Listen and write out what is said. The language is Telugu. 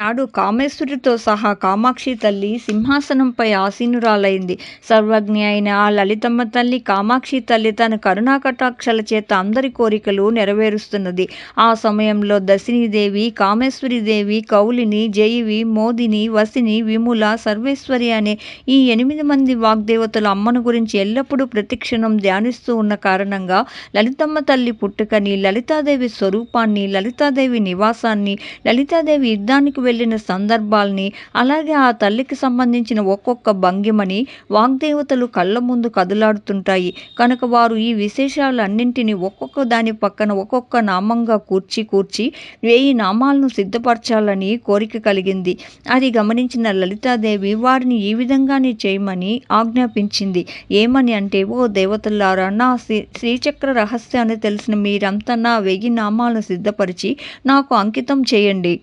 నాడు కామేశ్వరితో సహా కామాక్షి తల్లి సింహాసనంపై ఆసీనురాలైంది. సర్వజ్ఞ అయిన ఆ లలితమ్మ తల్లి కామాక్షి తల్లి తన కరుణాకటాక్షల చేత అందరి కోరికలు నెరవేరుస్తున్నది. ఆ సమయంలో దశినీదేవి కామేశ్వరిదేవి కౌలిని జయివి మోదిని వసిని విముల సర్వేశ్వరి అనే ఈ ఎనిమిది మంది వాగ్దేవతల అమ్మను గురించి ఎల్లప్పుడూ ప్రతిక్షణం ధ్యానిస్తూ ఉన్న కారణంగా లలితమ్మ తల్లి పుట్టుకని లలితాదేవి స్వరూపాన్ని లలితాదేవి నివాసాన్ని లలితాదేవి యుద్ధానికి వెళ్ళిన సందర్భాల్ని అలాగే ఆ తల్లికి సంబంధించిన ఒక్కొక్క భంగిమని వాగ్దేవతలు కళ్ళ ముందు కదలాడుతుంటాయి. కనుక వారు ఈ విశేషాలన్నింటినీ ఒక్కొక్క దాని పక్కన ఒక్కొక్క నామంగా కూర్చి కూర్చి వేయి నామాలను సిద్ధపరచాలని కోరిక కలిగింది. అది గమనించిన లలితాదేవి వారిని ఈ విధంగానే చేయమని ఆజ్ఞాపించింది. ఏమని అంటే ఓ దేవతలారా నా శ్రీ శ్రీచక్ర రహస్యాన్ని తెలిసిన మీరంతా నా వెయ్యి నామాలను సిద్ధపరిచి నాకు అంకితం చేయండి.